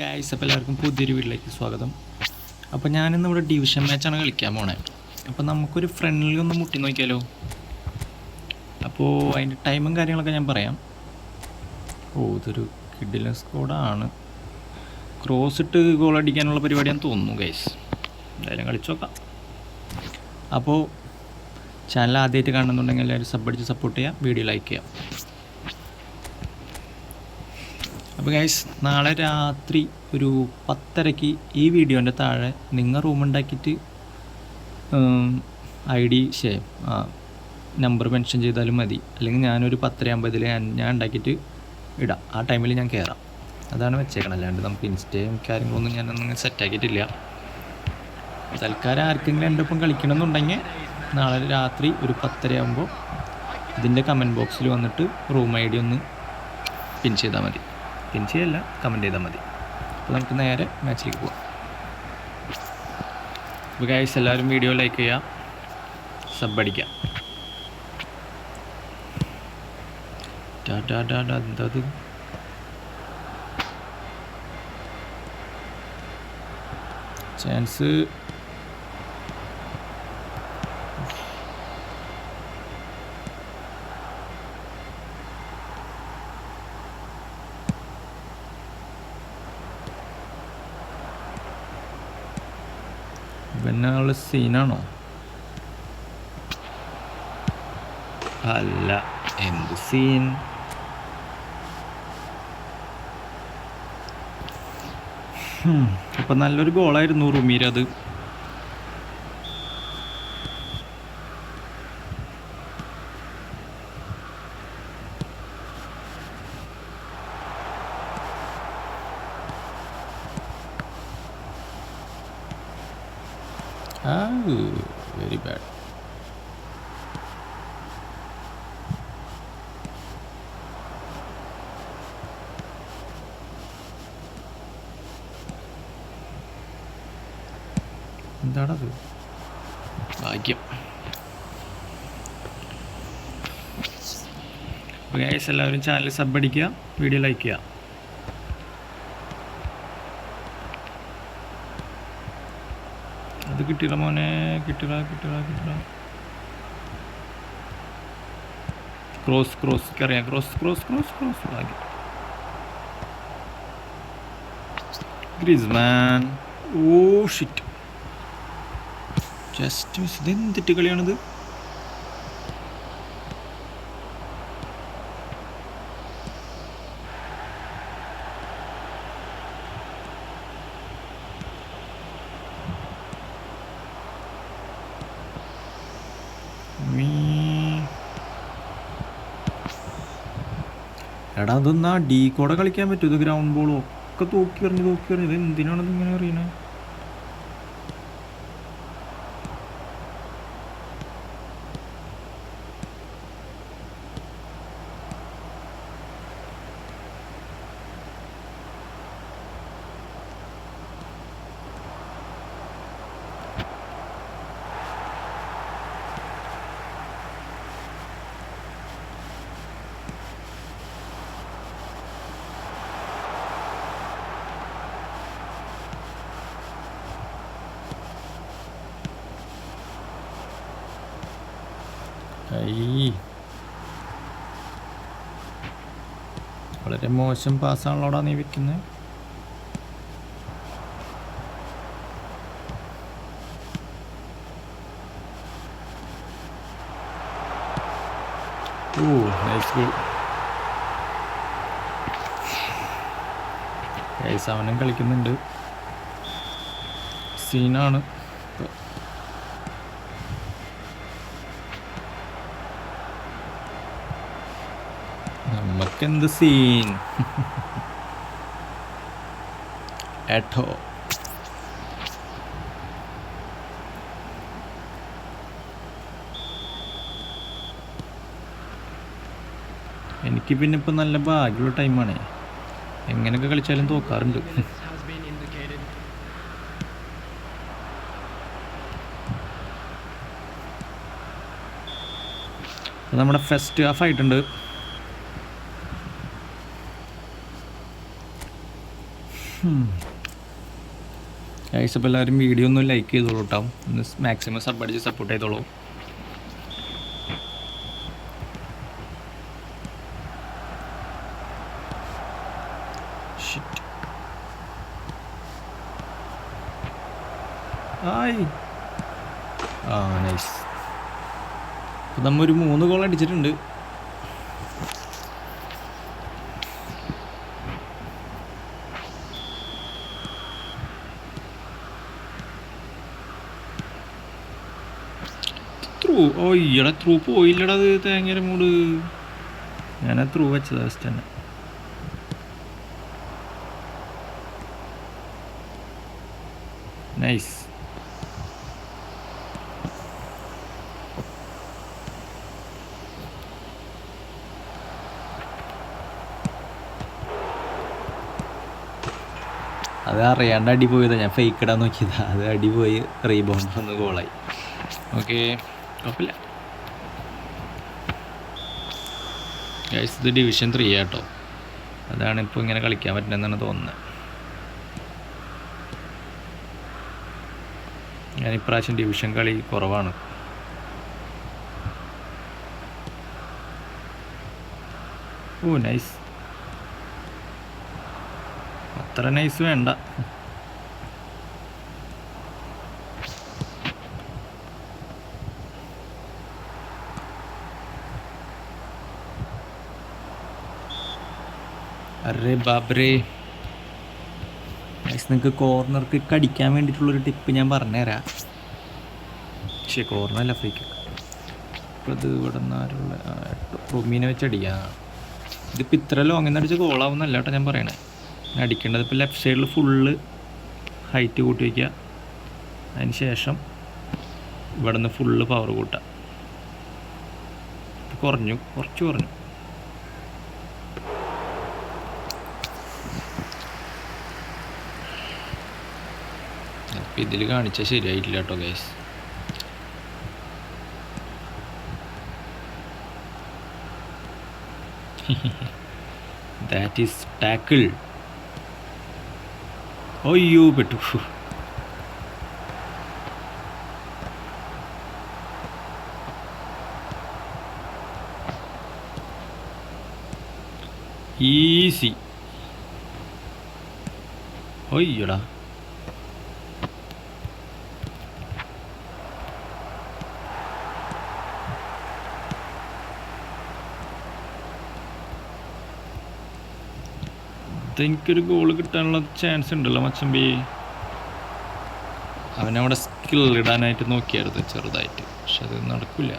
Guys അപ്പോൾ എല്ലാവർക്കും പുതിയൊരു വീട്ടിലേക്ക് സ്വാഗതം. അപ്പോൾ ഞാനിന്ന് ഇവിടെ ഡിവിഷൻ മാച്ചാണ് കളിക്കാൻ പോണേ. അപ്പോൾ നമുക്കൊരു ഫ്രണ്ട്ലി ഒന്ന് മുട്ടി നോക്കിയാലോ? അപ്പോൾ അതിന്റെ ടൈമും കാര്യങ്ങളൊക്കെ ഞാൻ പറയാം. ഓ ഇതൊരു കിഡിലൻ സ്കോഡാണ് ക്രോസ് ഇട്ട് ഗോൾ അടിക്കാനുള്ള പരിപാടിയാന്ന് തോന്നുന്നു ഗൈസ് എന്തായാലും കളിച്ചോക്കാം അപ്പോൾ ചാനൽ ആദ്യമായിട്ട് കാണുന്നുണ്ടെങ്കിൽ എല്ലാവരും സബ് അടിച്ച് സപ്പോർട്ട് ചെയ്യുക വീഡിയോ ലൈക്ക് ചെയ്യുക. അപ്പോൾ ഗൈസ് നാളെ രാത്രി ഒരു പത്തരയ്ക്ക് ഈ വീഡിയോന്റെ താഴെ നിങ്ങൾ റൂമുണ്ടാക്കിയിട്ട് ഐ ഡി ഷേ ആ നമ്പർ മെൻഷൻ ചെയ്താലും മതി. അല്ലെങ്കിൽ ഞാനൊരു പത്തര അമ്പതിൽ ഞാൻ ഉണ്ടാക്കിയിട്ട് ഇടാം. ആ ടൈമിൽ ഞാൻ കയറാം അതാണ് വെച്ചേക്കണം അല്ലാണ്ട് നമുക്ക് ഇൻസ്റ്റയും കാര്യങ്ങളൊന്നും ഞാനൊന്നും സെറ്റാക്കിയിട്ടില്ല തൽക്കാലം ആർക്കെങ്കിലും എന്റെ ഒപ്പം കളിക്കണമെന്നുണ്ടെങ്കിൽ നാളെ രാത്രി ഒരു പത്തരയാകുമ്പോൾ ഇതിന്റെ കമന്റ് ബോക്സിൽ വന്നിട്ട് റൂം ഐ ഡി ഒന്ന് പിൻ ചെയ്താൽ മതി. പിൻ ചെയ്യല്ല കമന്റ് ചെയ്താൽ മതി. അപ്പോൾ നമുക്ക് നേരെ മാച്ചിലേക്ക് പോവാം. അപ്പോൾ ഗൈസ് എല്ലാവരും വീഡിയോ ലൈക്ക് ചെയ്യുക സബ് അടിക്കാം ടാ ടാ എന്താ ഇത്? ചാൻസ് ഇവനുള്ള സീനാണോ? അല്ല എന്ത് സീൻ? അപ്പം നല്ലൊരു ഗോളായിരുന്നു റുമീർ അത്. വെരി ബാഡ് എന്താണത്? ഭാഗ്യം. അപ്പോൾ ഗൈസ് എല്ലാവരും ചാനൽ സബ് അടിക്കുക വീഡിയോ ലൈക്ക് ചെയ്യുക അത് കിട്ടിയില്ല മോനെ കിട്ടില്ല കിട്ടില്ല കിട്ടില്ല ക്രോസ് ക്രോസ് അറിയാം ക്രോസ് ക്രോസ് ക്രോസ് ക്രോസ് ആക്കി. Griezmann oh shit just miss ഇത് എന്തിട്ട് കളിയാണിത്? എടാ അതൊന്നാ ഡീ കൂടെ കളിക്കാൻ പറ്റും. ഇത് ഗ്രൗണ്ട് ബോളും ഒക്കെ തൂക്കി എറിഞ്ഞ് തൂക്കി എറിഞ്ഞ്. ഇത് എന്തിനാണ് ഇങ്ങനെ അറിയണേ വളരെ മോശം പാസ്സാണല്ലോടാ നീ ഗോൾ ഗൈസ് അവനും കളിക്കുന്നുണ്ട്. സീനാണ് നമുക്കെന്ത് സീൻ എട്ടോ എനിക്ക് പിന്നെ ഇപ്പം നല്ല ഭാഗ്യമുള്ള ടൈമാണ് എങ്ങനെയൊക്കെ കളിച്ചാലും തോക്കാറുണ്ട്. നമ്മുടെ ഫസ്റ്റ് ഹാഫ് ആയിട്ടുണ്ട്. അപ്പോൾ എല്ലാവരും വീഡിയോ ഒന്ന് ലൈക്ക് ചെയ്തോളൂ കേട്ടോ ഒന്ന് മാക്സിമം സബ് അടിച്ച് സപ്പോർട്ട് ചെയ്തോളൂ. ആയി ആ നൈസ് അപ്പം നമ്മ ഒരു മൂന്ന് ഗോൾ അടിച്ചിട്ടുണ്ട്. ഓ ഈടെ ത്രൂ പോയില്ലടാ അത് തേങ്ങയുടെ മൂട്. ഞാനാ ത്രൂ വെച്ചത് ഫസ്റ്റ് തന്നെ. നൈസ് അത് അറിയാണ്ട് അടി ഞാൻ ഫേക്ക് ഇടാൻ നോക്കിയതാ. അത് അടി പോയി റീബൗണ്ട് വന്ന് ഗോളായി ഓക്കെ കുഴപ്പമില്ല. ഇത് ഡിവിഷൻ ത്രീ ആട്ടോ അതാണ് ഇപ്പോൾ ഇങ്ങനെ കളിക്കാൻ പറ്റുന്നതെന്നാണ് തോന്നുന്നത്. ഞാൻ ഇപ്രാവശ്യം ഡിവിഷൻ കളി കുറവാണ്. ഓ നൈസ് അത്ര നൈസ് വേണ്ട. അറേ ഗൈസ് നിങ്ങൾക്ക് കോർണർക്ക് കടിക്കാൻ വേണ്ടിയിട്ടുള്ളൊരു ടിപ്പ് ഞാൻ പറഞ്ഞുതരാം. പക്ഷേ കോർണറല്ല ഫ്രീക്ക് ഇപ്പോൾ ഇത് ഇവിടെ നിന്നാരുള്ള റൂമീനെ വെച്ച് അടിക്കാം ഇതിപ്പോൾ ഇത്ര ലോങ്ങിൽ നിന്ന് അടിച്ച് ഗോളാവുന്നല്ല കേട്ടോ ഞാൻ പറയണേ. അടിക്കേണ്ടത് ഇപ്പോൾ ലെഫ്റ്റ് സൈഡിൽ ഫുള്ള് ഹൈറ്റ് കൂട്ടി വയ്ക്കുക അതിന് ശേഷം ഇവിടെ നിന്ന് ഫുള്ള് പവർ കൂട്ടുക കുറഞ്ഞു കുറച്ച് കുറഞ്ഞു. അപ്പം ഇതിൽ കാണിച്ചാൽ ശരിയായിട്ടില്ല കേട്ടോ ഗൈസ് ദാറ്റ് ഈസ് ടാക്കിൾ അയ്യോ പെട്ടു. ഈസി ഒയ്യടാ എനിക്കൊരു ഗോൾ കിട്ടാനുള്ള ചാൻസ് ഉണ്ടല്ലോ മച്ചമ്പി. അവനവിടെ സ്കിൽ ഇടാനായിട്ട് നോക്കിയായിരുന്നു ചെറുതായിട്ട് പക്ഷെ അത് നടക്കില്ല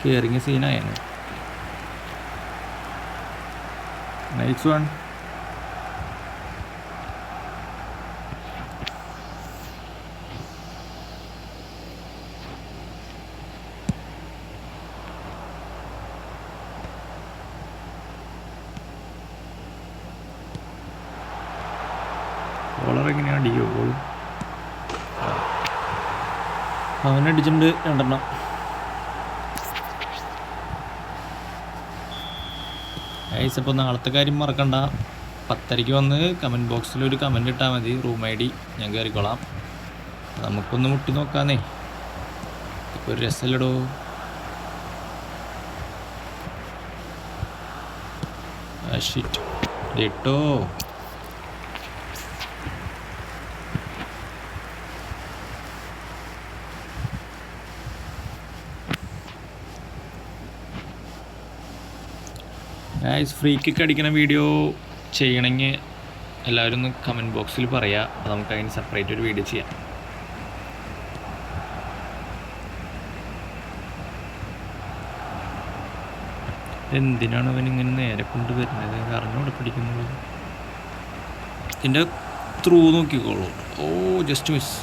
കയറിങ്ങ സീനായാണ് നൈസ് വൺ അവനടിച്ചിട്ടുണ്ട് രണ്ടെണ്ണം. ഗൈസ് അപ്പോൾ നാളത്തെ കാര്യം മറക്കണ്ട. പത്തരയ്ക്ക് വന്ന് കമന്റ് ബോക്സിൽ ഒരു കമന്റ് ഇട്ടാൽ മതി. റൂം ഐ ഡി ഞാൻ കയറിക്കോളാം നമുക്കൊന്ന് മുട്ടി നോക്കാന്നേ. ഇപ്പോൾ ഒരു രസമല്ലടോ ഷിറ്റ് ഇട്ടോ? ഗായ്സ് ഫ്രീ കിക്ക് അടിക്കുന്ന വീഡിയോ ചെയ്യണമെങ്കിൽ എല്ലാവരും ഒന്ന് കമന്റ് ബോക്സിൽ പറയുക അപ്പോൾ നമുക്ക് അതിന് സെപ്പറേറ്റ് ഒരു വീഡിയോ ചെയ്യാം. എന്തിനാണ് അവൻ ഇങ്ങനെ നേരെ കൊണ്ടുവരുന്നത്? അറിഞ്ഞോടെ പിടിക്കുന്നത്? ഇതിന്റെ ത്രൂ നോക്കിക്കോളൂ. ഓ ജസ്റ്റ് മിസ്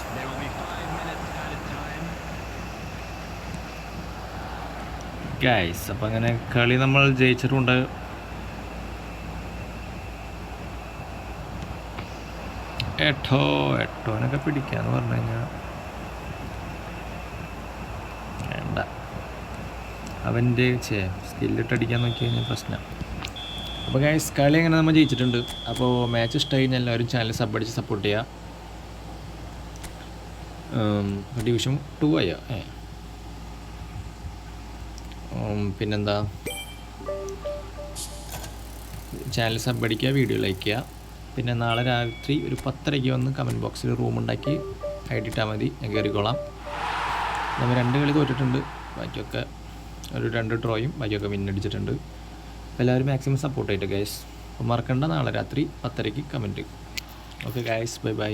ഗൈസ് അപ്പം അങ്ങനെ കളി നമ്മൾ ജയിച്ചിട്ടുണ്ട്. എട്ടോ എട്ടോനൊക്കെ പിടിക്കാന്ന് പറഞ്ഞു കഴിഞ്ഞാൽ വേണ്ട. അവന്റെ ചേ സ്കില്ലിട്ട് അടിക്കാൻ നോക്കി കഴിഞ്ഞാൽ പ്രശ്നം. അപ്പോൾ ഗൈസ് കളി അങ്ങനെ നമ്മൾ ജയിച്ചിട്ടുണ്ട്? അപ്പോൾ മാച്ച് ഇഷ്ടമായി കഴിഞ്ഞാൽ എല്ലാവരും ചാനൽ സബ് അടിച്ച് സപ്പോർട്ട് ചെയ്യുക ഡിവിഷൻ ടു ആയോ? ഏ. പിന്നെന്താ? ചാനൽ സബ് അടിക്കുക വീഡിയോ ലൈക്ക് ചെയ്യുക. പിന്നെ നാളെ രാത്രി ഒരു പത്തരയ്ക്ക് വന്ന് കമന്റ് ബോക്സിൽ റൂം ഉണ്ടാക്കി ഐ ഡി ഇട്ടാൽ മതി. ഞാൻ കയറിക്കോളാം നമ്മൾ രണ്ട് കളി തോറ്റിട്ടുണ്ട്. ബാക്കിയൊക്കെ ഒരു രണ്ട് ഡ്രോയും ബാക്കിയൊക്കെ മിന്നടിച്ചിട്ടുണ്ട് എല്ലാവരും മാക്സിമം സപ്പോർട്ട് ചെയ്തിട്ട് ഗൈസ് അപ്പോൾ മറക്കണ്ട നാളെ രാത്രി പത്തരയ്ക്ക് comment okay guys bye bye